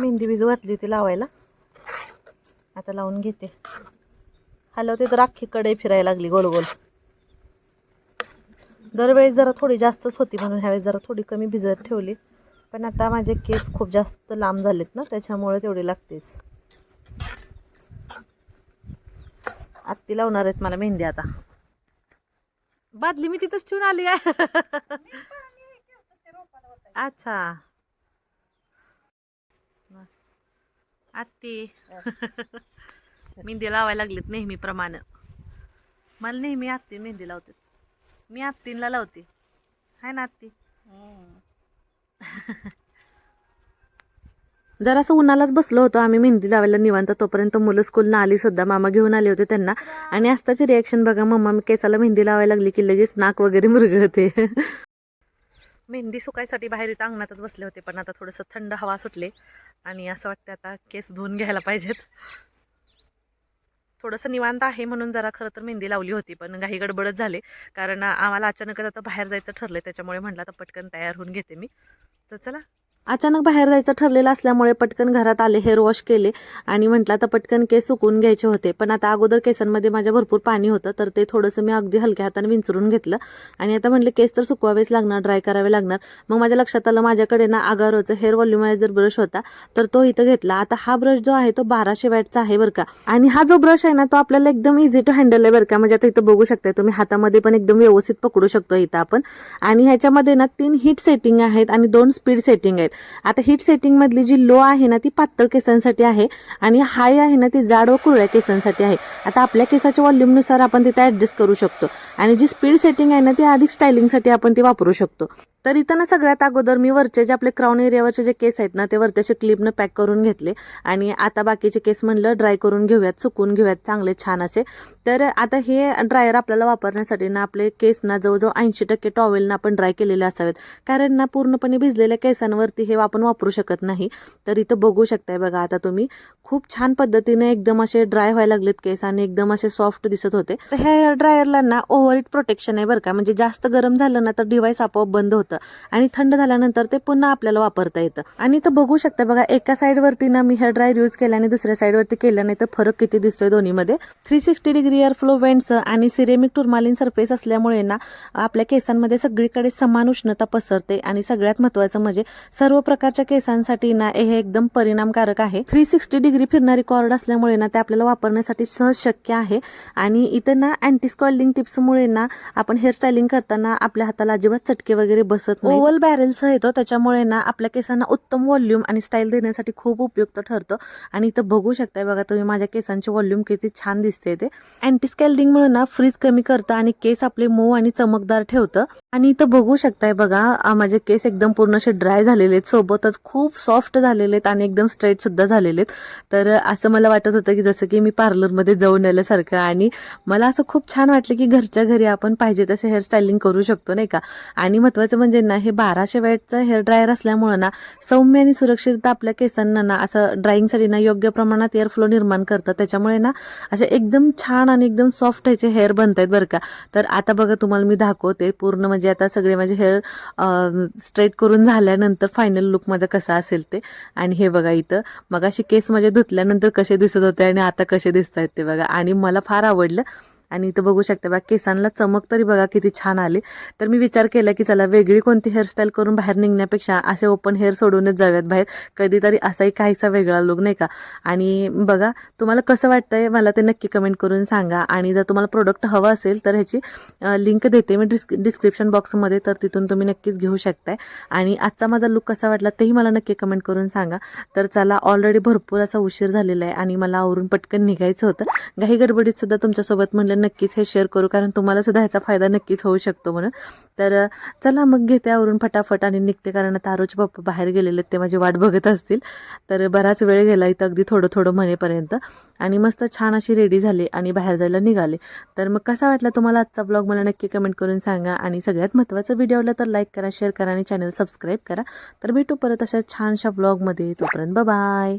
मेहंदी बीज घातली होती लावायला. आता लावून घेते. हलवते तर अख्खी कडे फिरायला लागली गोल गोल. दरवेळेस जरा थोडी जास्तच होती म्हणून ह्यावेळेस जरा थोडी कमी भिजत ठेवली. पण आता माझे केस खूप जास्त लांब झालेत ना त्याच्यामुळे तेवढी लागतेच. आत्ती लावणार आहेत मला मेहंदी आता. बादली मी तिथंच ठेवून आली आहे. अच्छा. आत्ती. मेहंदी लावायला लागलीत नेहमीप्रमाणे मला नेहमी आत्ती मेहंदी लावते मी आत्तींला लावते. हाय ना आत्ती? जरासं उन्हालाच बसलो होतो. आम्ही मेहंदी लावायला निवांत तोपर्यंत मुलं स्कूलनं आली. सुद्धा मामा घेऊन आले होते त्यांना. आणि आस्ताची रिॲक्शन बघा मम्मा मी केसाला मेहंदी लावायला लागली की लगेच नाक वगैरे मुरगळते. मेहंदी सुकायसाठी बाहेर इथं अंगणातच बसले होते पण आता थोडंसं थंड हवा सुटले आणि असं वाटतं आता केस धुवून घ्यायला पाहिजेत. थोडंसं निवांत आहे म्हणून जरा खरं तर मेहंदी लावली होती पण घाई गडबडच झाले. कारण आम्हाला अचानकच आता बाहेर जायचं ठरलं त्याच्यामुळे म्हटलं आता पटकन तयार होऊन घेते मी. तर चला अचानक बाहेर जायचं ठरलेलं असल्यामुळे पटकन घरात आले हेअर वॉश केले आणि म्हटलं आता पटकन केस सुकून घ्यायचे होते. पण आता अगोदर केसांमध्ये माझ्या भरपूर पाणी होतं तर ते थोडंसं मी अगदी हलक्या हाताने विंचरून घेतलं. आणि आता म्हटलं केस तर सुकवावेच लागणार ड्राय करावे लागणार. मग माझ्या लक्षात आलं माझ्याकडे ना आगारोचं हेअर व्हॉल्युमायझर ब्रश होता तर तो इथं घेतला. आता हा ब्रश जो आहे तो बाराशे वॅटचा आहे बरं का. आणि हा जो ब्रश आहे ना तो आपल्याला एकदम इझी टू हँडल आहे बरं का. म्हणजे आता इथं बघू शकता तुम्ही हातामध्ये पण एकदम व्यवस्थित पकडू शकतो इथं आपण. आणि ह्याच्यामध्ये ना तीन हिट सेटिंग आहेत आणि दोन स्पीड सेटिंग आहेत. आता हिट सेटिंगमधली जी लो आहे ना ती पातळ केसांसाठी आहे आणि हाय आहे ना ती जाड व कुरळ्या केसांसाठी आहे. आता आपल्या केसाच्या व्हॉल्यूमनुसार आपण तिथे ॲडजस्ट करू शकतो. आणि जी स्पीड सेटिंग आहे ना ती अधिक स्टायलिंगसाठी आपण ती वापरू शकतो. तर इथं ना सगळ्यात अगोदर मी वरचे जे आपले क्राऊन एरियावरचे जे केस आहेत ना ते वरती क्लिपनं पॅक करून घेतले. आणि आता बाकीचे केस म्हणलं ड्राय करून घेऊयात सुकून घेऊयात चांगले छान असे. तर आता हे ड्रायर आपल्याला वापरण्यासाठी ना आपले केस ना जवळजवळ ऐंशी टक्के टॉवेलनं आपण ड्राय केलेले असावेत. कारण ना पूर्णपणे भिजलेल्या केसांवरती हे आपण वापरू शकत नाही. तर इथं बघू शकताय बघा आता तुम्ही. खूप छान पद्धतीने एकदम असे ड्राय व्हायला लागलेत केस आणि एकदम असे सॉफ्ट दिसत होते. तर ह्या हेअर ड्रायरला ना ओव्हर इट प्रोटेक्शन आहे बरं का. म्हणजे जास्त गरम झालं ना तर डिव्हाइस आपोआप बंद होतं. आणि थंड झाल्यानंतर ते पुन्हा आपल्याला वापरता येतं. आणि तर बघू शकता बघा एका साईडवरती ना मी हेअर ड्रायर यूज केला आणि दुसऱ्या साईडवरती केलं नाही तर फरक किती दिसतोय दोन्हीमध्ये. Three sixty degree air flow vents आणि सिरेमिक टुर्मालिन सरफेस असल्यामुळे ना आपल्या केसांमध्ये सगळीकडे समान उष्णता पसरते आणि सगळ्यात महत्वाचं म्हणजे सर्व प्रकारच्या केसांसाठी ना हे एकदम परिणामकारक आहे. थ्री सिक्स्टी डिग्री फिरणारी कॉर्ड असल्यामुळे ना ते आपल्याला वापरण्यासाठी सहज शक्य आहे. आणि इथं ना अँटी स्कॉल्डिंग टिप्समुळे ना आपण हेअर स्टायलिंग करताना आपल्या हाताला अजिबात चटके वगैरे बसत नाही. ओव्हल बॅरेल्स येतो त्याच्यामुळे ना आपल्या केसांना उत्तम व्हॉल्यूम आणि स्टाईल देण्यासाठी खूप उपयुक्त ठरतं. आणि इथं बघू शकताय बघा तुम्ही माझ्या केसांची व्हॉल्यूम किती छान दिसते ते. अँटी स्कॅल्डिंगमुळे ना फ्रीज कमी करतं आणि केस आपले मऊ आणि चमकदार ठेवतं. आणि इथं बघू शकताय बघा माझे केस एकदम पूर्ण असे ड्राय झालेले आहेत. सोबतच खूप सॉफ्ट झालेले आहेत आणि एकदम स्ट्रेट सुद्धा झालेले आहेत. तर असं मला वाटत होतं की जसं की मी पार्लरमध्ये जाऊन आल्यासारखं आणि मला असं खूप छान वाटलं की घरच्या घरी आपण पाहिजे तसं हेअर स्टायलिंग करू शकतो नाही का? आणि महत्वाचं म्हणजे ना हे बाराशे वॅटचं हेअर ड्रायर असल्यामुळं ना सौम्य आणि सुरक्षितता आपल्या केसांना ना असं ड्राईंगसाठी ना योग्य प्रमाणात एअर फ्लो निर्माण करतं. त्याच्यामुळे ना असे एकदम छान आणि एकदम सॉफ्ट ह्याचे हेअर बनत आहेत बरं का. तर आता बघा तुम्हाला मी दाखवते पूर्ण म्हणजे आता सगळे माझे हेअर स्ट्रेट करून झाल्यानंतर फायनल लुक माझा कसा असेल ते. आणि हे बघा इथं मग अशी केस माझे धुतल्यानंतर कसे दिसत होते आणि आता कसे दिसत आहेत ते बघा. आणि मला फार आवडलं आणि इथं बघू शकता बघा केसांना चमक तरी बघा किती छान आली. तर मी विचार केला की चला वेगळी कोणती हेअरस्टाईल करून बाहेर निघण्यापेक्षा असे ओपन हेअर सोडूनच जाऊयात बाहेर. कधीतरी असाही काहीसा वेगळा लुक नाही का? आणि बघा तुम्हाला कसं वाटतंय मला ते नक्की कमेंट करून सांगा. आणि जर तुम्हाला प्रोडक्ट हवं असेल तर ह्याची लिंक देते मी डिस्क डिस्क्रिप्शन बॉक्समध्ये तर तिथून तुम्ही नक्कीच घेऊ शकताय. आणि आजचा माझा लुक कसा वाटला तेही मला नक्की कमेंट करून सांगा. तर चला ऑलरेडी भरपूर असा उशीर झालेला आहे आणि मला आवरून पटकन निघायचं होतं. घाई गडबडीत सुद्धा तुमच्यासोबत म्हणलं नक्कीच हे शेअर करू कारण तुम्हाला सुद्धा ह्याचा फायदा नक्कीच होऊ शकतो म्हणून. तर चला मग घेते आवरून फटाफट आणि निघते कारण आता आरोचे पप्पा बाहेर गेलेले आहेत, ते माझी वाट बघत असतील. तर बराच वेळ गेला इथं अगदी थोडं थोडं म्हणेपर्यंत आणि मस्त छान अशी रेडी झाली आणि बाहेर जायला निघाले. तर मग कसा वाटला तुम्हाला आजचा ब्लॉग मला नक्की कमेंट करून सांगा. आणि सगळ्यात महत्त्वाचं व्हिडिओ आवडला तर लाईक करा शेअर करा आणि चॅनल सबस्क्राईब करा. तर भेटू परत अशा छानशा ब्लॉगमध्ये तोपर्यंत बाय